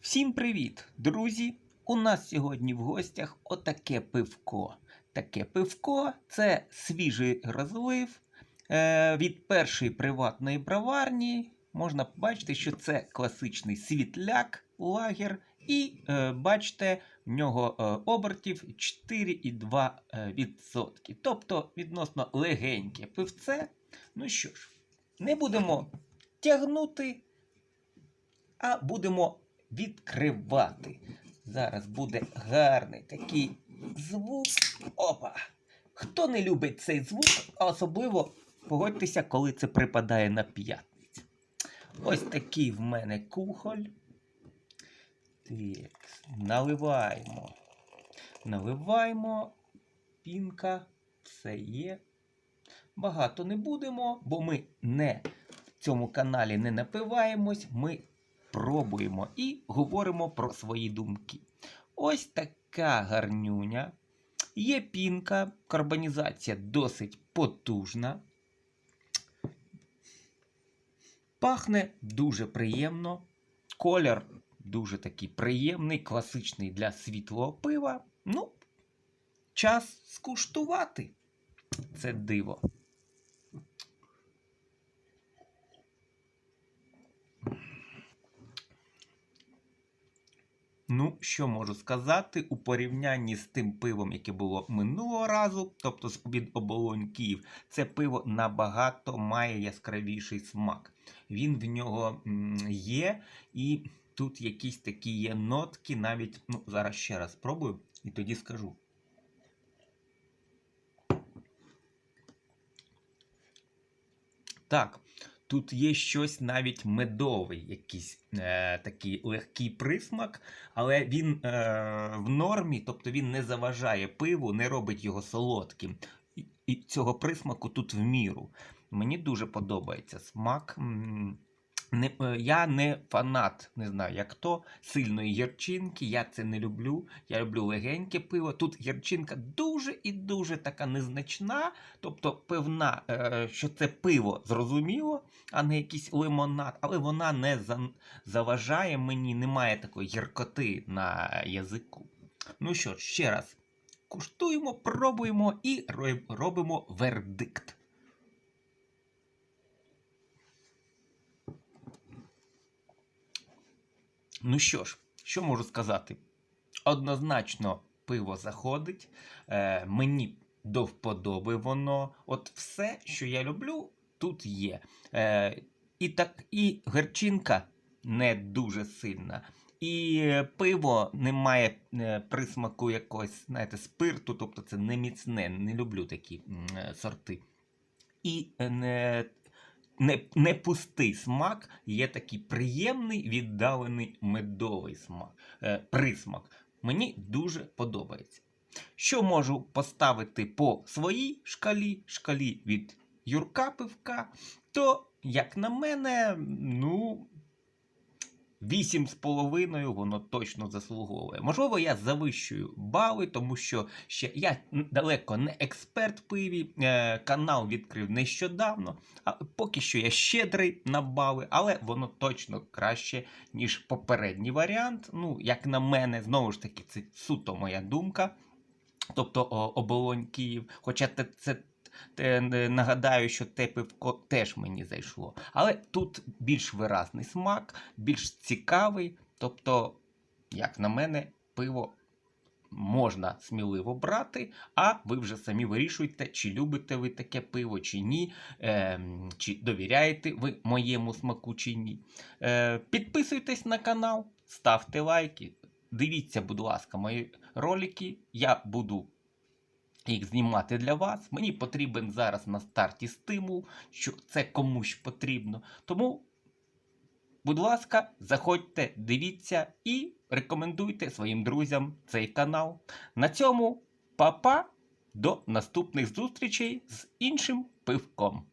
Всім привіт, друзі! У нас сьогодні в гостях отаке пивко. Таке пивко це свіжий розлив е, від першої приватної броварні. Можна побачити, що це класичний світляк лагер. І е, бачите, в нього е, обертів 4,2%. е. Тобто відносно легеньке пивце. Ну що ж, не будемо тягнути, а будемо відкривати. Зараз буде гарний такий звук. Опа! Хто не любить цей звук, а особливо погодьтеся, коли це припадає на п'ятницю. Ось такий в мене кухоль. Так, наливаємо. Наливаємо. Пінка, все є. Багато не будемо, бо ми не в цьому каналі не напиваємось. Ми пробуємо і говоримо про свої думки. Ось така гарнюня. Є пінка, карбонізація досить потужна. Пахне дуже приємно. Колір дуже такий приємний, класичний для світлого пива. Ну, час скуштувати. Це диво. Ну, що можу сказати у порівнянні з тим пивом, яке було минулого разу, тобто з від оболонь Київ, це пиво набагато має яскравіший смак. Він в нього є, і тут якісь такі є нотки, навіть ну, зараз ще раз спробую і тоді скажу. Так, тут є щось навіть медовий, якийсь е, такий легкий присмак, але він е, в нормі, тобто він не заважає пиву, не робить його солодким. І, і цього присмаку тут в міру. Мені дуже подобається смак. Не, е, я не фанат, не знаю, як то, сильної гірчинки. Я це не люблю. Я люблю легеньке пиво. Тут гірчинка дуже і дуже така незначна. Тобто, певна, е, що це пиво зрозуміло, а не якийсь лимонад, але вона не за- заважає мені, немає такої гіркоти на язику. Ну що ще раз, куштуємо, пробуємо і робимо вердикт. Ну що ж, що можу сказати? Однозначно пиво заходить. Е, мені до вподоби воно. От все, що я люблю, тут є. Е, і так, і герчинка не дуже сильна. І пиво не має е, присмаку якогось, знаєте, спирту, тобто це не міцне, не люблю такі е, сорти. І е, не, не, не пустий смак, є такий приємний віддалений медовий смак, е, присмак. Мені дуже подобається. Що можу поставити по своїй шкалі, шкалі від Юрка Пивка, то, як на мене, ну. Вісім з половиною воно точно заслуговує. Можливо, я завищую бали, тому що ще я далеко не експерт в пиві. Е, канал відкрив нещодавно. А поки що я щедрий на бали, але воно точно краще, ніж попередній варіант. Ну, як на мене, знову ж таки, це суто моя думка. Тобто оболонь Київ. Хоча це те, е, нагадаю, що те пивко теж мені зайшло. Але тут більш виразний смак, більш цікавий. Тобто, як на мене, пиво можна сміливо брати, а ви вже самі вирішуєте, чи любите ви таке пиво, чи ні, е, чи довіряєте ви моєму смаку, чи ні. Е, підписуйтесь на канал, ставте лайки. Дивіться, будь ласка, мої ролики. Я буду їх знімати для вас. Мені потрібен зараз на старті стимул, що це комусь потрібно. Тому, будь ласка, заходьте, дивіться і рекомендуйте своїм друзям цей канал. На цьому па-па, до наступних зустрічей з іншим пивком.